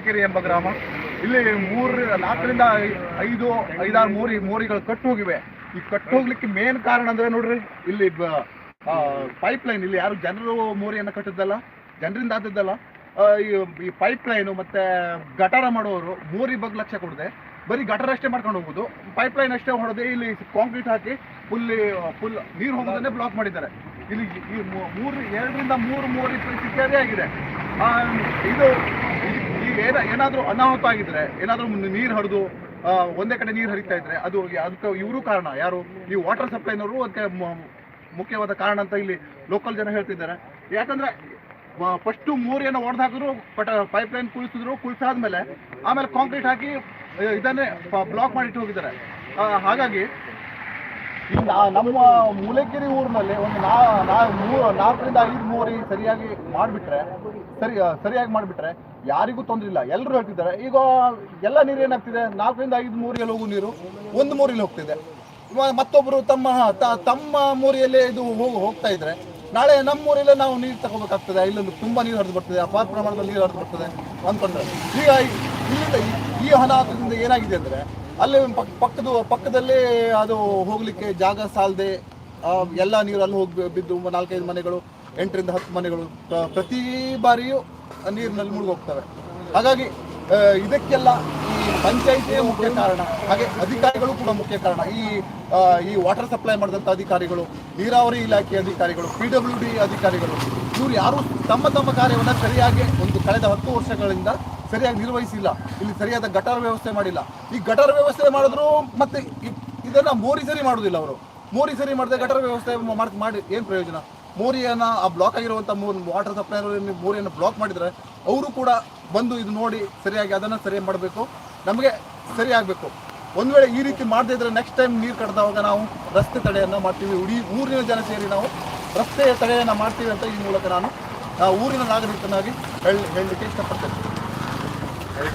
ಕೆರೆ ಎಂಬ ಗ್ರಾಮ. ಇಲ್ಲಿ ಮೂರು, ನಾಲ್ಕರಿಂದ ಐದು, ಐದಾರು ಮೋರಿ, ಮೋರಿಗಳು ಕಟ್ಟು ಹೋಗಿವೆ. ಈ ಕಟ್ಟು ಹೋಗ್ಲಿಕ್ಕೆ ಮೇನ್ ಕಾರಣ ಅಂದ್ರೆ ನೋಡ್ರಿ, ಇಲ್ಲಿ ಪೈಪ್ ಲೈನ್ ಇಲ್ಲಿ ಯಾರು ಜನರು ಮೋರಿಯನ್ನು ಕಟ್ಟಿದ್ದಲ್ಲ, ಜನರಿಂದ ಆದದ್ದಲ್ಲ ಈ- ಪೈಪ್ ಲೈನು ಮತ್ತೆ ಗಟಾರ ಮಾಡೋರು ಮೋರಿ ಬಗ್ಗೆ ಲಕ್ಷ್ಯ ಕೊಡದೆ, ಬರೀ ಗಟಾರ ಅಷ್ಟೇ ಮಾಡ್ಕೊಂಡು ಹೋಗುದು. ಪೈಪ್ ಲೈನ್ ಅಷ್ಟೇ ಹೊಡೆದು ಇಲ್ಲಿ ಕಾಂಕ್ರೀಟ್ ಹಾಕಿ ಫುಲ್ ಫುಲ್ ನೀರು ಹೋಗೋದನ್ನೇ ಬ್ಲಾಕ್ ಮಾಡಿದ್ದಾರೆ. ಇಲ್ಲಿ ಈ ಮೂರು, ಎರಡರಿಂದ ಮೂರು ಮೋರಿ ಅದೇ ಆಗಿದೆ. ಇದು ಏನ ಏನಾದರೂ ಅನಾಹುತ ಆಗಿದ್ರೆ, ಏನಾದರೂ ನೀರು ಹರಿದು ಒಂದೇ ಕಡೆ ನೀರು ಹರಿತಾ ಇದ್ರೆ ಅದು ಅದಕ್ಕೆ ಇವರು ಕಾರಣ. ಯಾರು? ಈ ವಾಟರ್ ಸಪ್ಲೈನವರು ಅದಕ್ಕೆ ಮುಖ್ಯವಾದ ಕಾರಣ ಅಂತ ಇಲ್ಲಿ ಲೋಕಲ್ ಜನ ಹೇಳ್ತಿದ್ದಾರೆ. ಯಾಕಂದ್ರೆ ಫಸ್ಟು ಮೂರಿಯನ್ನು ಒಡೆದು ಹಾಕಿದ್ರು ಬಟ್ ಪೈಪ್ ಲೈನ್ ಕುಳಿಸಿದ್ರು, ಕುಳಿಸಾದ್ಮೇಲೆ ಆಮೇಲೆ ಕಾಂಕ್ರೀಟ್ ಹಾಕಿ, ಇದನ್ನೇ ಬ್ಲಾಕ್ ಮಾಡಿಟ್ಟು ಹೋಗಿದ್ದಾರೆ. ಹಾಗಾಗಿ ನಮ್ಮ ಮುಲೇಕೆರೆ ಊರಿನಲ್ಲಿ ಒಂದು ನಾ ನಾ- ನಾಲ್ಕರಿಂದ ಐದು ಮೂವರಿ ಸರಿಯಾಗಿ ಮಾಡಿಬಿಟ್ರೆ, ಸರಿ ಸರಿಯಾಗಿ ಮಾಡಿಬಿಟ್ರೆ ಯಾರಿಗೂ ತೊಂದರೆ ಇಲ್ಲ. ಎಲ್ಲರೂ ಹೇಳ್ತಿದ್ದಾರೆ, ಈಗ, ಎಲ್ಲ ನೀರು ಏನಾಗ್ತಿದೆ? ನಾಲ್ಕರಿಂದ ಐದು ಮೂರಿಯಲ್ಲಿ ಹೋಗುವ ನೀರು, ಒಂದು ಮೂರಿಲಿ ಹೋಗ್ತಿದೆ. ಮತ್ತೊಬ್ಬರು ತಮ್ಮ ತಮ್ಮ ಮೂರಿಯಲ್ಲೇ ಇದು ಹೋಗಿ ಹೋಗ್ತಾ ಇದ್ರೆ, ನಾಳೆ ನಮ್ಮ ಊರಲ್ಲೇ ನಾವು ನೀರು ತಗೋಬೇಕಾಗ್ತದೆ. ಇಲ್ಲೊಂದು ತುಂಬ ನೀರು ಹರಿದು ಬರ್ತದೆ, ಅಪಾರ ಪ್ರಮಾಣದಲ್ಲಿ ನೀರು ಹರಿದು ಬರ್ತದೆ ಅಂದ್ಕೊಂಡ್ರೆ. ಈಗ ಈ- ಅನಾಹುತದಿಂದ ಏನಾಗಿದೆ ಅಂದ್ರೆ ಅಲ್ಲಿ ಪಕ್- ಪಕ್ಕದ, ಪಕ್ಕದಲ್ಲೇ ಅದು ಹೋಗಲಿಕ್ಕೆ ಜಾಗ ಸಾಲದೆ ಎಲ್ಲ ನೀರು ಅಲ್ಲಿ ಹೋಗಿ ಬಿದ್ದು ನಾಲ್ಕೈದು ಮನೆಗಳು, ಎಂಟರಿಂದ ಹತ್ತು ಮನೆಗಳು ಪ್ರತಿ ಬಾರಿಯೂ ನೀರಿನಲ್ಲಿ ಮುಳುಗೋಗ್ತವೆ. ಹಾಗಾಗಿ ಇದಕ್ಕೆಲ್ಲ ಈ ಪಂಚಾಯಿತಿಯೇ ಮುಖ್ಯ ಕಾರಣ. ಹಾಗೆ ಅಧಿಕಾರಿಗಳು ಕೂಡ ಮುಖ್ಯ ಕಾರಣ. ಈ ಈ ವಾಟರ್ ಸಪ್ಲೈ ಮಾಡಿದಂಥ ಅಧಿಕಾರಿಗಳು, ನೀರಾವರಿ ಇಲಾಖೆ ಅಧಿಕಾರಿಗಳು ಪಿ ಡಬ್ಲ್ಯೂ ಡಿ ಅಧಿಕಾರಿಗಳು, ಇವರು ಯಾರು ತಮ್ಮ ತಮ್ಮ ಕಾರ್ಯವನ್ನು ಸರಿಯಾಗಿ ಒಂದು ಕಳೆದ ಹತ್ತು ವರ್ಷಗಳಿಂದ ಸರಿಯಾಗಿ ನಿರ್ವಹಿಸಿಲ್ಲ. ಇಲ್ಲಿ ಸರಿಯಾದ ಗಟಾರ ವ್ಯವಸ್ಥೆ ಮಾಡಿಲ್ಲ. ಈ ಗಟಾರ ವ್ಯವಸ್ಥೆ ಮಾಡಿದ್ರು ಮತ್ತೆ ಇದನ್ನ ಮೋರಿ ಸರಿ ಮಾಡುದಿಲ್ಲ ಅವರು. ಮೋರಿ ಸರಿ ಮಾಡದೆ ಗಟಾರ ವ್ಯವಸ್ಥೆ ಮಾಡ್- ಏನು ಪ್ರಯೋಜನ? ಮೋರಿಯನ್ನು ಆ ಬ್ಲಾಕ್ ಆಗಿರುವಂಥ ಮೂರು ವಾಟರ್ ಸಪ್ಲೈ ಮೋರಿಯನ್ನು ಬ್ಲಾಕ್ ಮಾಡಿದ್ರೆ ಅವರು ಕೂಡ ಬಂದು ಇದು ನೋಡಿ ಸರಿಯಾಗಿ ಅದನ್ನು ಸರಿ ಮಾಡಬೇಕು. ನಮಗೆ ಸರಿ ಒಂದು ವೇಳೆ ಈ ರೀತಿ ಮಾಡದೇ ಇದ್ರೆ ನೆಕ್ಸ್ಟ್ ಟೈಮ್ ನೀರು ಕಡ್ದವಾಗ ನಾವು ರಸ್ತೆ ತಡೆಯನ್ನು ಮಾಡ್ತೀವಿ. ಇಡೀ ಊರಿನ ಜನ ಸೇರಿ ನಾವು ರಸ್ತೆಯ ತಡೆಯನ್ನು ಮಾಡ್ತೀವಿ ಅಂತ ಈ ಮೂಲಕ ನಾನು ಆ ಊರಿನ ನಾಗರಿಕನಾಗಿ ಹೇಳಿ ಹೇಳಲಿಕ್ಕೆ ಇಷ್ಟಪಡ್ತೇನೆ. 还有